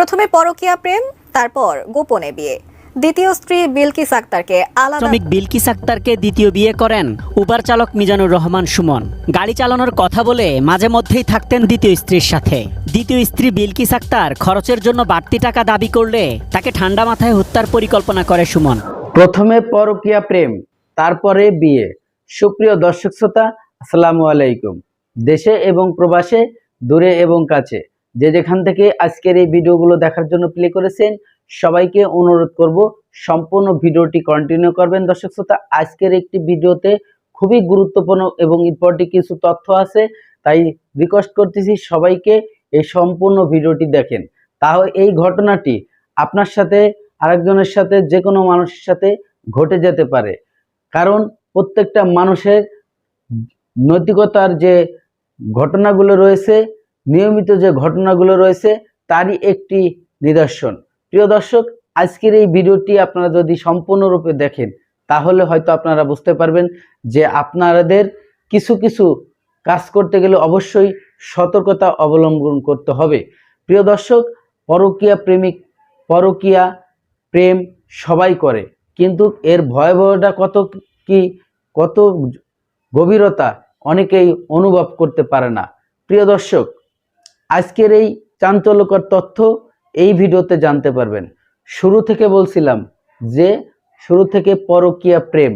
প্রথমে পরকীয়া প্রেম তারপর গোপনে বিয়ে। দ্বিতীয় স্ত্রী বিলকিস আক্তারকে আলাদা শ্রমিক বিলকিস আক্তারকে দ্বিতীয় বিয়ে করেন উবার চালক মিজানুর রহমান সুমন। গাড়ি চালানোর কথা বলে মাঝে মধ্যেই থাকতেন দ্বিতীয় স্ত্রীর সাথে। দ্বিতীয় স্ত্রী বিলকিস আক্তার খরচের জন্য বাড়তি টাকা দাবি করলে তাকে ঠান্ডা মাথায় হত্যার পরিকল্পনা করে সুমন। প্রথমে পরকীয়া প্রেম তারপরে বিয়ে। সুপ্রিয় দর্শক শ্রোতা আসসালামু আলাইকুম। দেশে এবং প্রবাসে দূরে এবং কাছে। যে যেখান থেকে আজকের এই ভিডিওগুলো দেখার জন্য প্লে করেছেন, সবাইকে অনুরোধ করব সম্পূর্ণ ভিডিওটি কন্টিনিউ করবেন। দর্শক শ্রোতা, আজকের একটি ভিডিওতে খুবই গুরুত্বপূর্ণ এবং ইম্পর্টেন্ট কিছু তথ্য আছে, তাই রিকোয়েস্ট করতেছি সবাইকে এই সম্পূর্ণ ভিডিওটি দেখেন। তাহলে এই ঘটনাটি আপনার সাথে, আরেকজনের সাথে যে কোনো মানুষের সাথে ঘটে যেতে পারে। কারণ প্রত্যেকটা মানুষের নৈতিকতার যে ঘটনাগুলো রয়েছে নিয়মিত যে ঘটনাগুলো রয়েছে, তারই একটি নিদর্শন। প্রিয় দর্শক, আজকের এই ভিডিওটি আপনারা যদি সম্পূর্ণরূপে দেখেন, তাহলে হয়তো আপনারা বুঝতে পারবেন যে আপনাদের কিছু কিছু কাজ করতে গেলে অবশ্যই সতর্কতা অবলম্বন করতে হবে। প্রিয় দর্শক, পরকীয়া প্রেমিক, পরকীয়া প্রেম সবাই করে, কিন্তু এর ভয়াবহতা কত কি, কত গভীরতা অনেকেই অনুভব করতে পারে না। প্রিয় দর্শক আজকের এই চাঞ্চল্যকর তথ্য এই ভিডিওতে জানতে পারবেন। শুরু থেকে বলছিলাম যে, শুরু থেকে পরকীয়া প্রেম,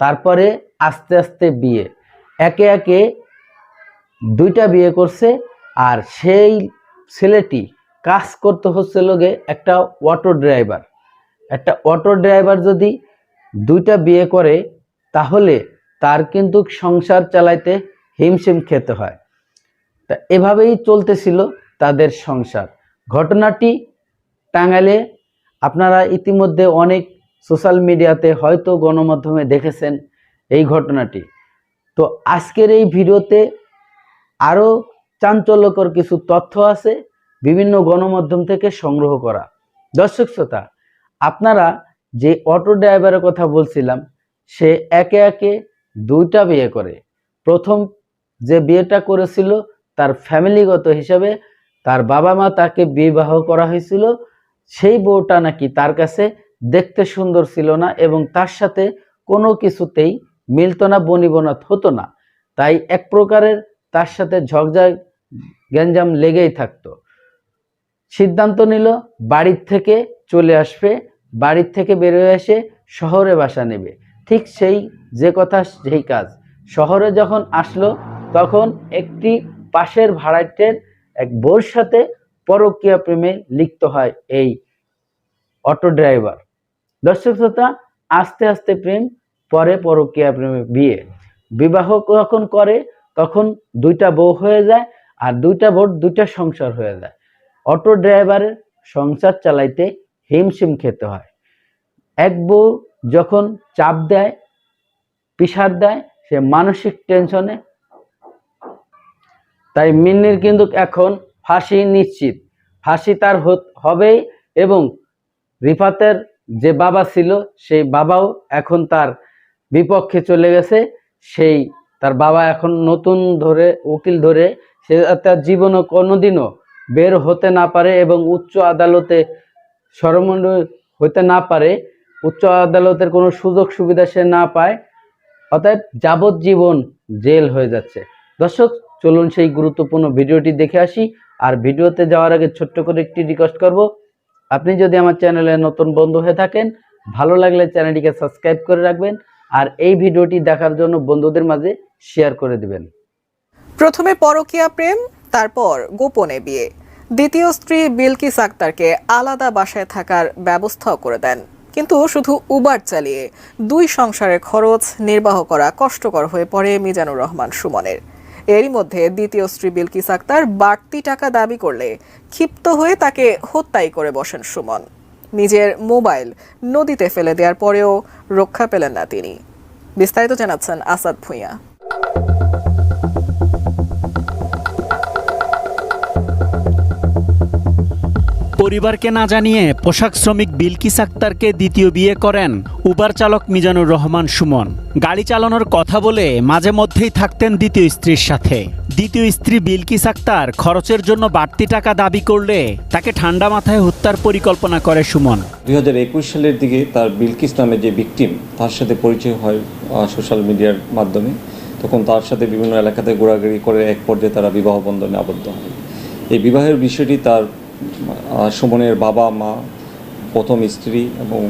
তারপরে আস্তে আস্তে বিয়ে। একে একে দুইটা বিয়ে করছে আর সেই ছেলেটি কাজ করতে হচ্ছে লোকে একটা অটো ড্রাইভার। একটা অটো ড্রাইভার যদি দুইটা বিয়ে করে, তাহলে তার কিন্তু সংসার চালাইতে হিমশিম খেতে হয়। তা এভাবেই চলতেছিল তাদের সংসার। ঘটনাটি টাঙ্গাইলে আপনারা ইতিমধ্যে অনেক সোশ্যাল মিডিয়াতে হয়তো গণমাধ্যমে দেখেছেন এই ঘটনাটি। তো আজকের এই ভিডিওতে আরও চাঞ্চল্যকর কিছু তথ্য আছে, বিভিন্ন গণমাধ্যম থেকে সংগ্রহ করা। দর্শক শ্রোতা, আপনারা যে অটো ড্রাইভারের কথা বলছিলাম, সে একে একে দুইটা বিয়ে করে। প্রথম যে বিয়েটা করেছিল তার ফ্যামিলিগত হিসাবে তার বাবা মা তাকে বিবাহ করা হয়েছিল। সেই বউটা নাকি তার কাছে দেখতে সুন্দর ছিল না এবং তার সাথে কোনো কিছুতেই মিলতো না, বনিবনাত হতো না। তাই এক প্রকারের তার সাথে ঝগড়া গ্যাঞ্জাম লেগেই থাকতো। সিদ্ধান্ত নিল, বাড়ির থেকে চলে আসবে। বাড়ির থেকে বেরোয় এসে শহরে বাসা নেবে। ঠিক সেই যে কথা, সেই কাজ। শহরে যখন আসলো, তখন একটি পাশের ভাড়াটের এক বোর সাথে পরকীয়া প্রেমে লিপ্ত হয় এই অটো ড্রাইভার। দর্শক শ্রোতা, আস্তে আস্তে প্রেম পরে পরকীয়া প্রেমে বিয়ে। বিবাহ যখন করে, তখন দুইটা বউ হয়ে যায় আর দুইটা বউ, দুইটা সংসার হয়ে যায়। অটো ড্রাইভারের সংসার চালাইতে হিমশিম খেতে হয়। এক বউ যখন চাপ দেয়, পিসার দেয়, সে মানসিক টেনশনে তাই মিন্নির কিন্তু এখন ফাঁসি নিশ্চিত। ফাঁসি তার হবেই এবং রিফাতের যে বাবা ছিল, সেই বাবাও এখন তার বিপক্ষে চলে গেছে। সেই তার বাবা এখন নতুন ধরে, উকিল ধরে সে তার জীবনও কোনোদিনও বের হতে না পারে এবং উচ্চ আদালতে সরমণ্ড হতে না পারে। উচ্চ আদালতের কোনো সুযোগ সুবিধা সে না পায়। অতএব যাবজ্জীবন জেল হয়ে যাচ্ছে। দর্শক চলুন সেই গুরুত্বপূর্ণ ভিডিওটি দেখে আসি। আর ভিডিওতে যাওয়ার আগে ছোট্ট করে একটি রিকোয়েস্ট করব। আপনি যদি আমার চ্যানেলে নতুন বন্ধু হয়ে থাকেন, ভালো লাগলে চ্যানেলটিকে সাবস্ক্রাইব করে রাখবেন আর এই ভিডিওটি দেখার জন্য বন্ধুদের মাঝে শেয়ার করে দিবেন। প্রথমে পরকীয়া প্রেম, তারপর গোপনে বিয়ে। দ্বিতীয় স্ত্রী বিলকিস আক্তারকে আলাদা বাসায় থাকার ব্যবস্থাও করে দেন। কিন্তু শুধু উবার চালিয়ে দুই সংসারের খরচ, নির্বাহ করা কষ্টকর হয়ে পড়ে মিজানুর রহমান সুমনের। এরই মধ্যে দ্বিতীয় স্ত্রী বিলকিস আক্তার বাড়তি টাকা দাবি করলে ক্ষিপ্ত হয়ে তাকে হত্যাই করে বসেন সুমন। নিজের মোবাইল নদীতে ফেলে দেওয়ার পরেও রক্ষা পেলেন না তিনি। বিস্তারিত জানাচ্ছেন আসাদ ভূঁইয়া। পরিবারকে না জানিয়ে পোশাক শ্রমিক বিলকিস আক্তারকে দ্বিতীয় বিয়ে করেন উবার চালক মিজানুর রহমান সুমন। গাড়ি চালানোর কথা বলে মাঝে মধ্যেই থাকতেন দ্বিতীয় স্ত্রীর সাথে। দ্বিতীয় স্ত্রী বিলকিস আক্তার খরচের জন্য বাড়তি টাকা দাবি করলে তাকে ঠান্ডা মাথায় হত্যার পরিকল্পনা করে সুমন। দুই হাজার একুশ সালের দিকে তার বিলকিস নামে যে ভিকটিম তার সাথে পরিচয় হয় সোশ্যাল মিডিয়ার মাধ্যমে। তখন তার সাথে বিভিন্ন এলাকাতে ঘোরাঘুরি করে এক পর্যায়ে তারা বিবাহ বন্ধনে আবদ্ধ হয়। এই বিবাহের বিষয়টি তার সুমনের বাবা, মা, প্রথম স্ত্রী এবং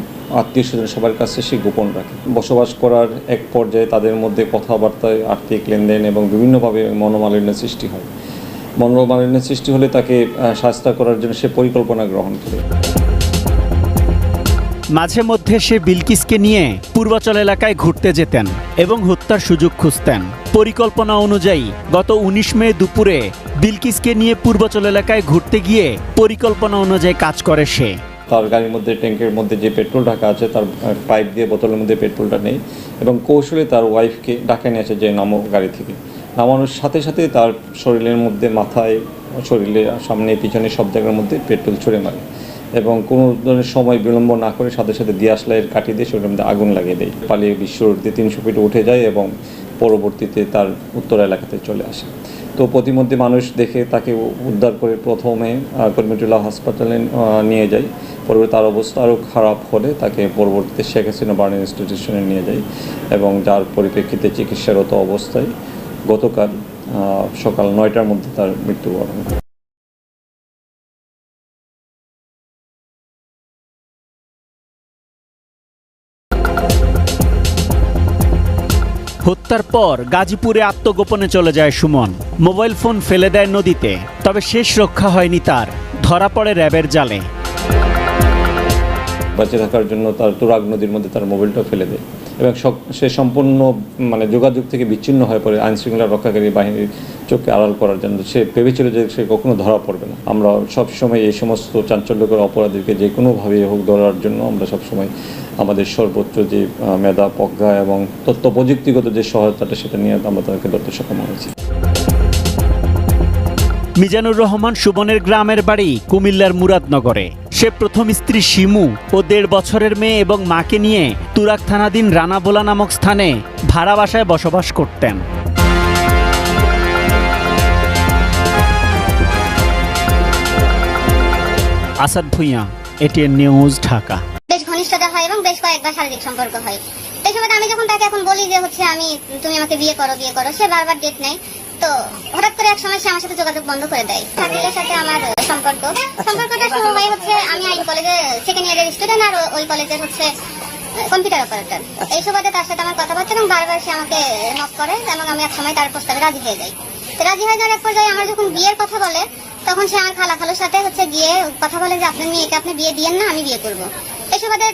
আত্মীয় স্বজন সবার কাছে সে গোপন রাখে। বসবাস করার এক পর্যায়ে তাদের মধ্যে কথাবার্তায় আর্থিক লেনদেন এবং বিভিন্নভাবে মনোমালিন্য সৃষ্টি হয়। মনোমালিন্য সৃষ্টি হলে তাকে শাস্তা করার জন্য সে পরিকল্পনা গ্রহণ করে। মাঝে মধ্যে সে বিলকিসকে নিয়ে পূর্বাচল এলাকায় ঘুরতে যেতেন এবং হত্যার সুযোগ খুঁজতেন। পরিকল্পনা অনুযায়ী গত উনিশ মে দুপুরে বিলকিসকে নিয়ে পূর্বাচল এলাকায় ঘুরতে গিয়ে পরিকল্পনা অনুযায়ী কাজ করে সে। তার গাড়ির মধ্যে, ট্যাঙ্কের মধ্যে যে পেট্রোল ঢাকা আছে, তার পাইপ দিয়ে বোতলের মধ্যে পেট্রোলটা নেই এবং কৌশলে তার ওয়াইফকে ডাকে নিয়ে আসে যে, নামো গাড়ি থেকে। নামানোর সাথে সাথে তার শরীরের মধ্যে মাথায় শরীরে সামনে, পিছনে সব জায়গার মধ্যে পেট্রোল ছুড়ে মারে। এবং কোনো ধরনের সময় বিলম্ব না করে সাথে সাথে দিয়াশ লাইয়ের কাটি দিয়ে শরীরের মধ্যে আগুন লাগিয়ে দেয়। পালিয়ে বিশ্বর দিয়ে তিনশো ফিট উঠে যায় এবং পরবর্তীতে তার উত্তর এলাকাতে চলে আসে। তো প্রতিমধ্যে মানুষ দেখে তাকে উদ্ধার করে প্রথমে কর্মিটুল্লাহ হাসপাতালে নিয়ে যায়। পরবর্তী তার অবস্থা আরও খারাপ হলে তাকে পরবর্তীতে শেখ হাসিনা বার্ন ইনস্টিটিউশনে নিয়ে যায় এবং যার পরিপ্রেক্ষিতে চিকিৎসারত অবস্থায় গতকাল সকাল নয়টার মধ্যে তার মৃত্যুবরণ হত্যার পর গাজীপুরে আত্মগোপনে চলে যায় সুমন। মোবাইল ফোন ফেলে দেয় নদীতে, তবে শেষ রক্ষা হয়নি তার। ধরা পড়ে র্যাবের জালে। বেঁচে থাকার জন্য তার তুরাগ নদীর মধ্যে তার মোবাইলটা ফেলে দেয়। এবং সব- সে সম্পূর্ণ মানে যোগাযোগ থেকে বিচ্ছিন্ন হয়ে পড়ে, আইনশৃঙ্খলা রক্ষাকারী বাহিনীর চোখকে আড়াল করার জন্য। সে ভেবেছিল যে সে কখনো ধরা পড়বে না। আমরা সবসময় এই সমস্ত চাঞ্চল্যকর অপরাধীকে যে কোনোভাবে হোক ধরার জন্য আমরা সবসময় আমাদের সর্বোচ্চ যে মেধা, প্রজ্ঞা এবং তথ্য প্রযুক্তিগত যে সহায়তাটা সেটা নিয়ে আমরা তাদেরকে ধরতে সক্ষম হয়েছি। মিজানুর রহমান, সুবনের গ্রামের বাড়ি কুমিল্লার মুরাদনগরে। সে প্রথম স্ত্রী শিমু ও দেড় বছরের মেয়ে এবং মাকে নিয়ে তুরাক থানাধীন রানাবোলা নামক স্থানে ভাড়া বাসায় বসবাস করতেন। Asad Bhuiyan ATN news Dhaka. বেশ ঘনিষ্ঠতা হয় এবং বেশ কয়েকবার শারীরিক সম্পর্ক হয়। এই সময় আমি যখন তাকে এখন বলি যে, হচ্ছে আমি, তুমি আমাকে বিয়ে করো বিয়ে করো, সে বারবার ডেট নেয়। তো হঠাৎ করে এক সময় সে আমার সাথে যোগাযোগ বন্ধ করে দেয়। সাকিবের সাথে আমার সম্পর্ক। সম্পর্কটা শুরু হচ্ছে আমি আইন কলেজে সেকেন্ড ইয়ারের স্টুডেন্ট আর ওই কলেজের হচ্ছে কম্পিউটার অপারেটর এই সুবাদে তার সাথে আমার কথাবার্তা এবং বারবার সে আমাকে নক করে এবং আমি এক সময় তার প্রস্তাবে রাজি হয়ে যাই। রাজি হয়ে যাওয়ার এক পর্যায়ে আমার যখন বিয়ের কথা বলে, তখন সে আমার খালা খালুর সাথে হচ্ছে গিয়ে কথা বলে যে, আপনার মেয়েকে আপনি বিয়ে দিয়েন না, আমি বিয়ে করব। এই সুবাদে